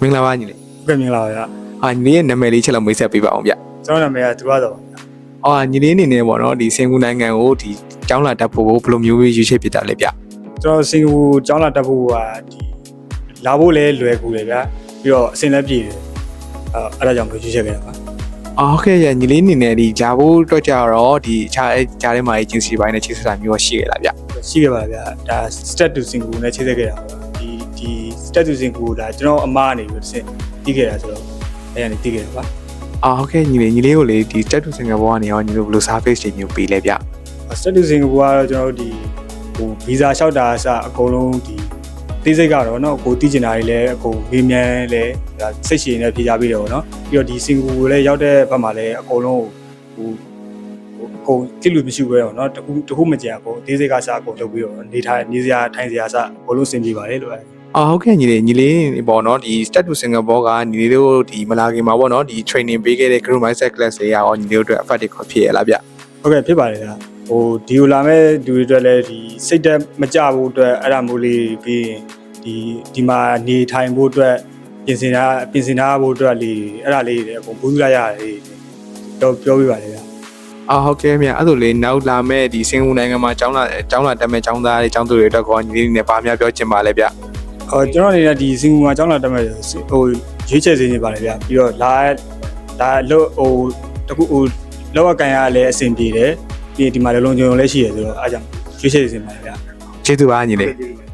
မင်္ဂလာပါညီလေးဟုတ်ကဲ့မင်္ဂလာပါဗျာအာညီလေးရဲ့နာမည်လေးချက်လောက်မိတ်ဆက်ပေးပါအောင်ဗျကျွန်တော်နာမည်ကသူရတော်ပါဗျာအာညီလေးအနေနဲ့ပေါ့နော်ဒီစင်ကူနိုင်ငံကိုဒီကျောင်းလာတက်ဖို့ဘယ်လိုမျိုးရွေးချယ်ဖြစ်တာလဲဗျကျွန်တော်စင်ကာပူကျောင်းလာတက်ဖို့ကဒီလာဖို့လည်းလွယ်ကူတယ်ဗျာပြီးတော့အဆင်လည်းပြေတယ်အဲအဲ့ဒါကြောင့်မရွေးချက်ခဲ့တာပါအာဟုတ်ကဲ့ရညီလေးအနေနဲ့ဒီဂျာဖို့တော့ကြတော့ဒီခြားဂျားထဲမှာအချင်းစီပိုင်းနဲ့ချိတ်ဆက်တာမျိုးရှိခဲ့လားဗျရှိခဲ့ပါလားဗျာဒါ stat to စင်ကာပူနဲ့ချိန်ဆက်ခဲ့တာပါ ဒီဒီ stat to စင်ကာပူဒါကျွန်တော်အမားနေပြီးတစ်ဆင့်တီးခဲ့တာဆိုတော့အဲ့ဒါနေတီးခဲ့တာပါ အာဟုတ်ကဲ့ညီလေးညီလေးကိုလေဒီတက်တူစင်ကာပူကနေရောညီလေးဘယ်လို service တွေမျိုးပေးလဲဗျ stat to စင်ကာပူကတော့ကျွန်တော်တို့ဒီဟိုဗီဇာလျှောက်တာအစအကုန်လုံးဒီတိစိတ်ကတော့เนาะကိုတီးကျင်တာတွေလည်းအကုန်မေးမြန်းလဲဒါစိတ်ရှည်နဲ့ဖြေချပေးတယ်ပေါ့เนาะပြီးတော့ဒီစင်ကာပူလည်းရောက်တဲ့ဘက်မှာလည်းအကုန်လုံးဟို ဟိုအကုန်တိလူမရှိဘူးပဲတော့เนาะတခုတခုမကြံအကုန်အသေးစိတ်ကစားအကုန်လုပ်ပြီးတော့နေထိုင်နေစရာထိုင်စရာစအကုန်လုံးစင်ပြေပါတယ်လို့အဲ အာဟုတ်ကဲ့ညီလေးညီလေးပေါ့နော်ဒီ step to singapore ကညီလေးတို့ဒီမလာခင်မှာပေါ့နော်ဒီ training ပေးခဲ့တဲ့ group mindset class တွေရောညီလေးတို့အတွက် effect တွေခေါ်ဖြစ်ရလားဗျဟုတ်ကဲ့ဖြစ်ပါတယ်ဗျာဟိုဒီကိုလာမဲ့လူတွေအတွက်လည်းဒီစိတ်တက်မကြဘူးအတွက်အဲ့ဒါမျိုးလေးပြီးရင်ဒီဒီမှာနေထိုင်ဖို့အတွက်ပြင်ဆင်တာပြင်ဆင်ထားဖို့အတွက်လေးအဲ့ဒါလေးတွေအကုန်ဘူးလိုက်ရတယ်တော့ပြောပြပါလေဗျာအာဟုတ်ကဲ့မြတ်အဲ့ဒါလေနောက်လာမဲ့ဒီစင်ကာပူနိုင်ငံမှာကျောင်းလာကျောင်းလာတက်မဲ့ကျောင်းသားတွေကျောင်းသူတွေအတွက်ကောညီလေးတွေနဲ့ဗာများပြောချင်ပါလဲဗျ ဟောကျွန်တော်အနေနဲ့ဒီစင်ကူမှာကျောင်းလာတက်မဲ့ဟိုရွေးချယ်စင်းနေပါလေဗျာပြီးတော့လာလာလို့ဟိုတခုဟိုလောက်အကန်ရလည်းအဆင်ပြေတယ်ပြီးရင်ဒီမှာလည်းလုံခြုံလည်းရှိရဆိုတော့အားကြောင့်ရွေးချယ်စင်းပါလေဗျာကျေးဇူးပါညီလေး Thank you.